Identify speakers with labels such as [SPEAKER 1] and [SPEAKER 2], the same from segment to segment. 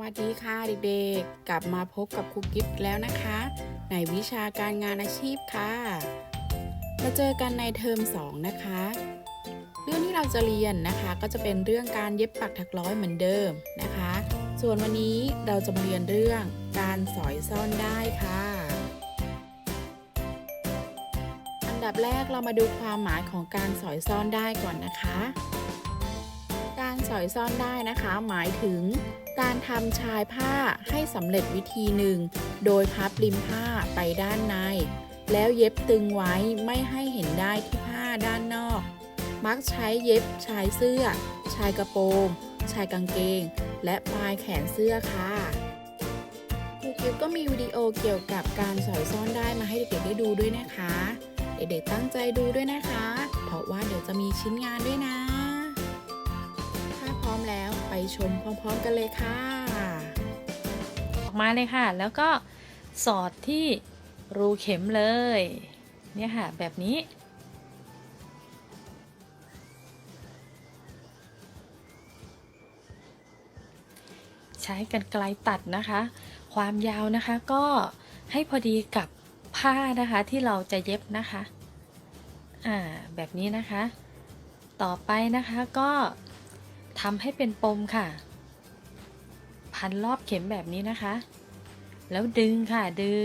[SPEAKER 1] วัสดีค่ะเด็กๆ กลับมาพบกับครูกิฟแล้วนะคะ ในวิชาการงานอาชีพค่ะ มาเจอกันในเทอม 2 นะคะ เรื่องที่เราจะเรียนนะคะก็จะเป็นเรื่องการเย็บปักถักร้อยเหมือนเดิมนะคะ ส่วนวันนี้เราจะมาเรียนเรื่องการสอยซ่อนได้ค่ะ อันดับแรกเรามาดูความหมายของการสอยซ่อนได้ก่อนนะคะ สอยซ่อนได้นะคะ หมายถึง การทำชายผ้าให้สำเร็จวิธีหนึ่ง โดยพับริมผ้าไปด้านใน แล้วเย็บตึงไว้ไม่ให้เห็นได้ที่ผ้าด้านนอก มักใช้เย็บชายเสื้อ ชายกระโปรง ชายกางเกง และปลายแขนเสื้อค่ะครูกิฟก็มีวิดีโอเกี่ยวกับการสอยซ่อนได้มาให้เด็กๆได้ดูด้วยนะคะ เด็กๆตั้งใจดูด้วยนะคะ เพราะว่าเดี๋ยวจะมีชิ้นงานด้วยนะ ร้อมแล้วไปชมพร้อมๆกันเลยค่ะ
[SPEAKER 2] ออกมาเลยค่ะ แล้วก็สอดที่รูเข็มเลย เนี่ยค่ะ แบบนี้ ใช้กันไกลตัดนะคะ ความยาวนะคะก็ให้พอดีกับผ้านะคะที่เราจะเย็บนะคะ อ่า แบบนี้นะคะ ต่อไปนะคะก็ ทำให้เป็นปมค่ะ พันรอบเข็มแบบนี้นะคะ แล้วดึงค่ะดึ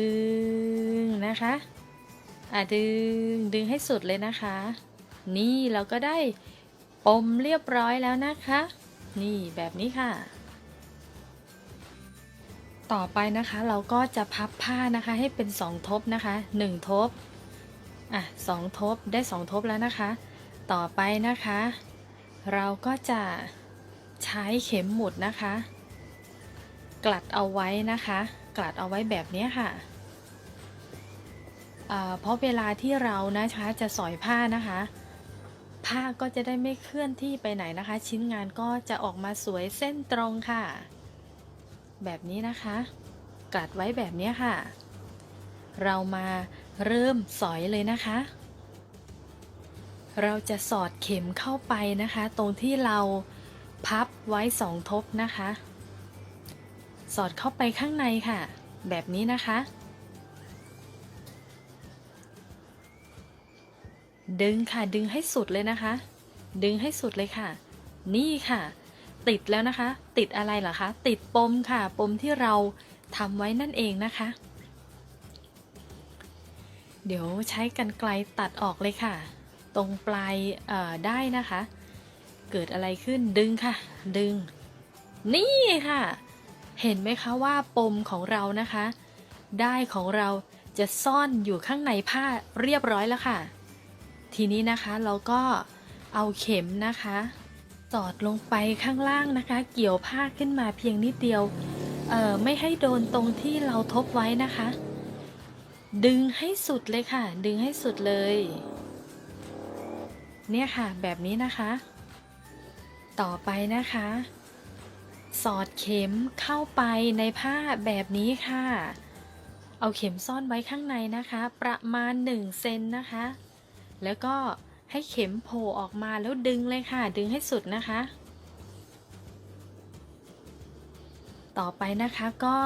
[SPEAKER 2] งนะคะอะดึงดึงให้สุดเลยนะคะ นี่เราก็ได้ปมเรียบร้อยแล้วนะคะ นี่แบบนี้ค่ะ ต่อไปนะคะเราก็จะพับผ้านะคะให้เป็นสองทบนะคะหนึ่งทบอะสองทบได้สองทบแล้วนะคะ ต่อไปนะคะ เราก็จะ ใช้เข็มหมุดนะคะ กลัดเอาไว้นะคะ กลัดเอาไว้แบบนี้ค่ะเพราะเวลาที่เรานะคะจะสอยผ้านะคะ ผ้าก็จะได้ไม่เคลื่อนที่ไปไหนนะคะ ชิ้นงานก็จะออกมาสวยเส้นตรงค่ะ แบบนี้นะคะ กลัดไว้แบบนี้ค่ะ เรามาเริ่มสอยเลยนะคะ เราจะสอดเข็มเข้าไปนะคะ ตรงที่เรา พับไว้สองทบนะคะ สอดเข้าไปข้างในค่ะ แบบนี้นะคะ ดึงค่ะดึงให้สุดเลยนะคะ ดึงให้สุดเลยค่ะ นี่ค่ะ ติดแล้วนะคะ ติดอะไรเหรอคะ ติดปมค่ะ ปมที่เราทำไว้นั่นเองนะคะ เดี๋ยวใช้กันไกลตัดออกเลยค่ะ ตรงปลายได้นะคะ เกิดอะไรขึ้นดึงค่ะ ดึง นี่ค่ะ เห็นไหมคะว่าปมของเรานะคะ ได้ของเราจะซ่อนอยู่ข้างในผ้าเรียบร้อยแล้วค่ะ ทีนี้นะคะเราก็เอาเข็มนะคะสอดลงไปข้างล่างนะคะ เกี่ยวผ้าขึ้นมาเพียงนิดเดียวเอ่อไม่ให้โดนตรงที่เราทบไว้นะคะ ดึงให้สุดเลยค่ะ ดึงให้สุดเลย เนี่ยค่ะ แบบนี้นะคะ ต่อไปนะคะ สอดเข็มเข้าไปในผ้าแบบนี้ค่ะ เอาเข็มซ่อนไว้ข้างในนะคะ ประมาณ1เซนนะคะ แล้วก็ให้เข็มโผล่ออกมาแล้วดึงเลยค่ะ ดึงให้สุดนะคะ ต่อไปนะคะก็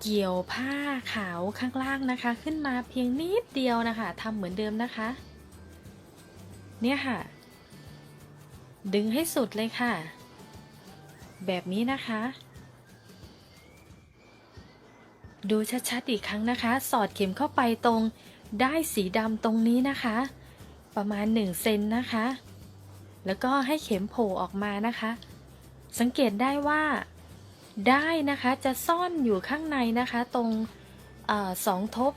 [SPEAKER 2] เกี่ยวผ้าขาวข้างล่างนะคะ ขึ้นมาเพียงนิดเดียวนะคะทำเหมือนเดิมนะคะ เนี่ยค่ะ ดึงให้สุดเลยค่ะ แบบนี้นะคะ ดูชัดๆอีกครั้งนะคะ สอดเข็มเข้าไปตรงได้สีดำตรงนี้นะคะ ประมาณ1เซนนะคะ แล้วก็ให้เข็มโผล่ออกมานะคะ สังเกตได้ว่าได้นะคะจะซ่อนอยู่ข้างในนะคะ ตรงอสองทบ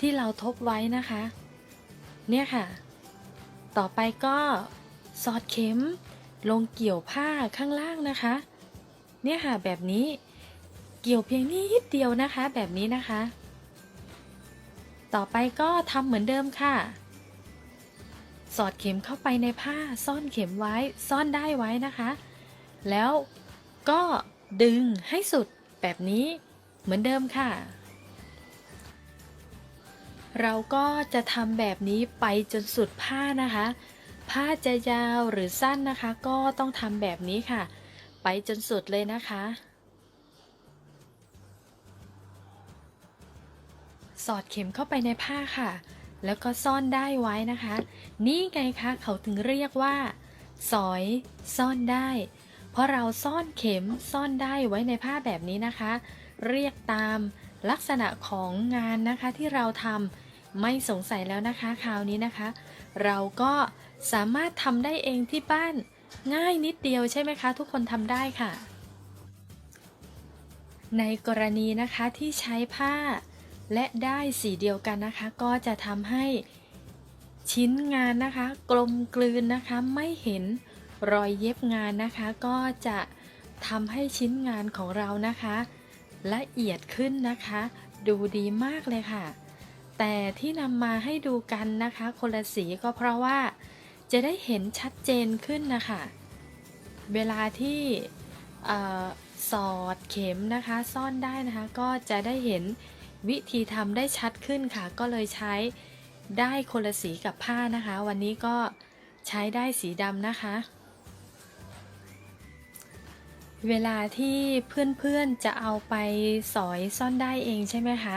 [SPEAKER 2] ที่เราทบไว้นะคะ เนี่ยค่ะ ต่อไปก็ สอดเข็ม ลงเกี่ยวผ้าข้างล่างนะคะ เนี่ยค่ะแบบนี้เกี่ยวเพียงนิดเดียวนะคะ แบบนี้นะคะ ต่อไปก็ทำเหมือนเดิมค่ะ สอดเข็มเข้าไปในผ้าซ่อนเข็มไว้ซ่อนได้ไว้นะคะ แล้วก็ดึงให้สุดแบบนี้เหมือนเดิมค่ะ เราก็จะทำแบบนี้ไปจนสุดผ้านะคะ ผ้าจะยาวหรือสั้นนะคะ ก็ต้องทำแบบนี้ค่ะ ไปจนสุดเลยนะคะ สอดเข็มเข้าไปในผ้าค่ะ แล้วก็ซ่อนได้ไว้นะคะ นี่ไงคะเขาถึงเรียกว่า สอย ซ่อนได้ เพราะเราซ่อนเข็มซ่อนได้ไว้ในผ้าแบบนี้นะคะ เรียกตามลักษณะของงานนะคะที่เราทำไม่สงสัยแล้วนะคะ คราวนี้นะคะ เราก็ สามารถทำได้เองที่บ้านง่ายนิดเดียวใช่ไหมคะ ทุกคนทำได้ค่ะ ในกรณีนะคะที่ใช้ผ้าและได้สีเดียวกันนะคะ ก็จะทำให้ชิ้นงานนะคะ กลมกลืนนะคะไม่เห็นรอยเย็บงานนะคะ ก็จะทำให้ชิ้นงานของเรานะคะ ละเอียดขึ้นนะคะ ดูดีมากเลยค่ะ แต่ที่นำมาให้ดูกันนะคะ คนละสีก็เพราะว่า จะได้เห็นชัดเจนขึ้นนะคะ เวลาที่สอดเข็มนะคะซ่อนได้นะคะ ก็จะได้เห็นวิธีทำได้ชัดขึ้นค่ะ ก็เลยใช้ได้คนละสีกับผ้านะคะ วันนี้ก็ใช้ได้สีดำนะคะ เวลาที่เพื่อนๆจะเอาไปสอยซ่อนได้เองใช่ไหมคะ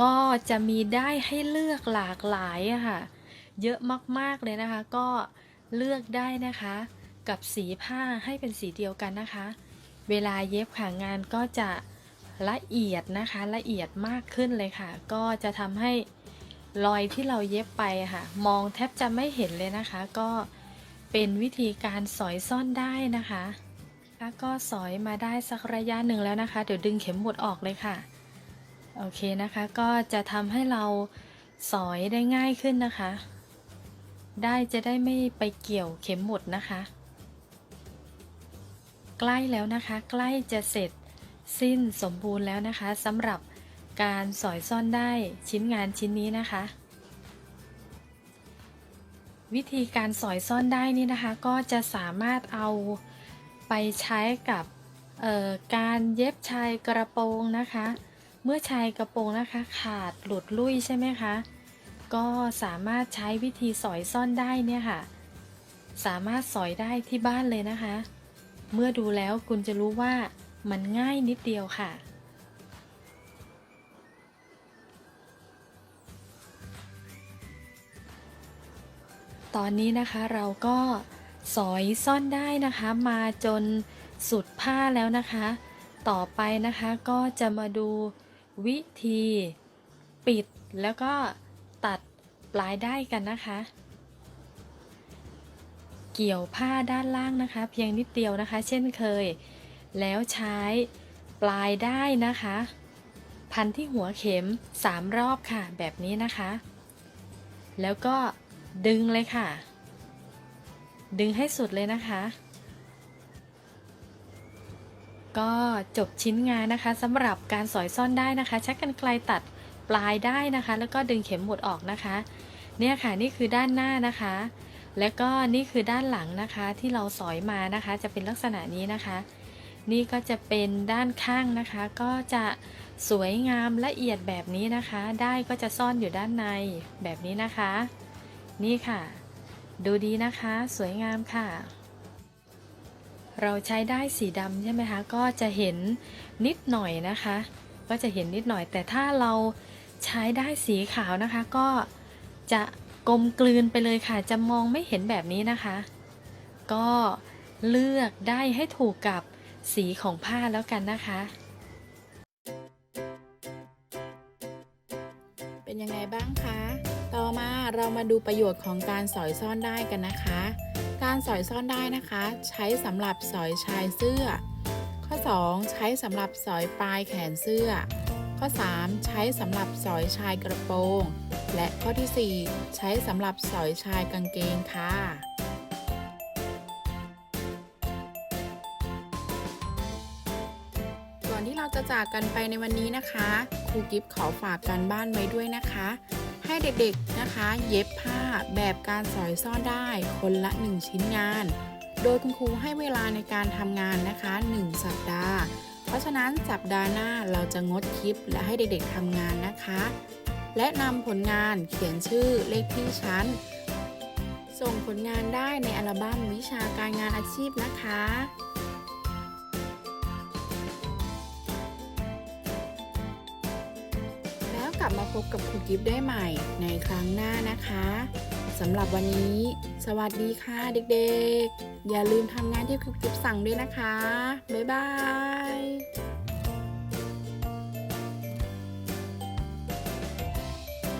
[SPEAKER 2] ก็จะมีได้ให้เลือกหลากหลายอะค่ะ เยอะมากๆเลยนะคะ ก็เลือกได้นะคะ กับสีผ้าให้เป็นสีเดียวกันนะคะ เวลาเย็บขางานก็จะละเอียดนะคะละเอียดมากขึ้นเลยค่ะ ก็จะทำให้รอยที่เราเย็บไปค่ะ มองแทบจะไม่เห็นเลยนะคะ ก็เป็นวิธีการสอยซ่อนได้นะคะแล้วก็สอยมาได้สักระยะหนึ่งแล้วนะคะ เดี๋ยวดึงเข็มหมุดออกเลยค่ะ โอเคนะคะ ก็จะทำให้เราสอยได้ง่ายขึ้นนะคะ ได้จะได้ไม่ไปเกี่ยวเข็มหมดนะคะ ใกล้แล้วนะคะ ใกล้จะเสร็จสิ้นสมบูรณ์แล้วนะคะสำหรับการสอยซ่อนได้ชิ้นงานชิ้นนี้นะคะ วิธีการสอยซ่อนได้นี่นะคะ ก็จะสามารถเอาไปใช้กับการเย็บชายกระโปรงนะคะ เมื่อชายกระโปรงนะคะ ขาดหลุดลุ่ยใช่ไหมคะ ก็สามารถใช้วิธีสอยซ่อนได้เนี่ยค่ะ สามารถสอยได้ที่บ้านเลยนะคะ เมื่อดูแล้วคุณจะรู้ว่ามันง่ายนิดเดียวค่ะ ตอนนี้นะคะเราก็สอยซ่อนได้นะคะ มาจนสุดผ้าแล้วนะคะ ต่อไปนะคะก็จะมาดูวิธีปิดแล้วก็ ตัดปลายได้กันนะคะ เกี่ยวผ้าด้านล่างนะคะ เพียงนิดเดียวนะคะ เช่นเคย แล้วใช้ปลายได้นะคะ พันที่หัวเข็ม 3 รอบค่ะ แบบนี้นะคะ แล้วก็ดึงเลยค่ะ ดึงให้สุดเลยนะคะก็จบชิ้นงานนะคะสำหรับการสอยซ่อนได้นะคะ ใช้กรรไกรตัด ปลายได้นะคะ แล้วก็ดึงเข็มหมุดออกนะคะ เนี่ยค่ะนี่คือด้านหน้านะคะ แล้วก็นี่คือด้านหลังนะคะที่เราสอยมานะคะ จะเป็นลักษณะนี้นะคะ นี่ก็จะเป็นด้านข้างนะคะ ก็จะสวยงามละเอียดแบบนี้นะคะ ได้ก็จะซ่อนอยู่ด้านในแบบนี้นะคะ นี่ค่ะ ดูดีนะคะ สวยงามค่ะเราใช้ได้สีดำใช่ไหมคะ ก็จะเห็นนิดหน่อยนะคะ ก็จะเห็นนิดหน่อย แต่ถ้าเรา ใช้ได้สีขาวนะคะ ก็จะกลมกลืนไปเลยค่ะ จะมองไม่เห็นแบบนี้นะคะ ก็เลือกได้ให้ถูกกับสีของผ้าแล้วกันนะคะ
[SPEAKER 1] เป็นยังไงบ้างคะ ต่อมาเรามาดูประโยชน์ของการสอยซ่อนได้กันนะคะ การสอยซ่อนได้นะคะ ใช้สำหรับสอยชายเสื้อ ข้อ 2 ใช้สำหรับสอยปลายแขนเสื้อ ข้อ 3 ใช้สำหรับสอยชายกระโปรง และข้อทีสี่ 4 ใช้สำหรับสอยชายกางเกงค่ะก่อนที่เราจะจากกันไปในวันนี้นะคะครูกิฟขอฝากการบ้านไว้ด้วยนะคะ ให้เด็กๆนะคะ เย็บผ้าแบบการสอยซ่อนได้คนละ 1 ชิ้นงาน โดยคุณครูให้เวลาในการทำงานนะคะ 1 สัปดาห์ เพราะฉะนั้นสัปดาห์หน้าเราจะงดคลิปและให้เด็กๆทำงานนะคะ และนำผลงานเขียนชื่อเลขที่ชั้น ส่งผลงานได้ในอัลบั้มวิชาการงานอาชีพนะคะแล้วกลับมาพบกับครูกิฟได้ใหม่ในครั้งหน้านะคะสำหรับวันนี้ สวัสดีค่ะเด็กๆ อย่าลืมทำงานที่ครูกิฟสั่งด้วยนะคะ บ๊ายบาย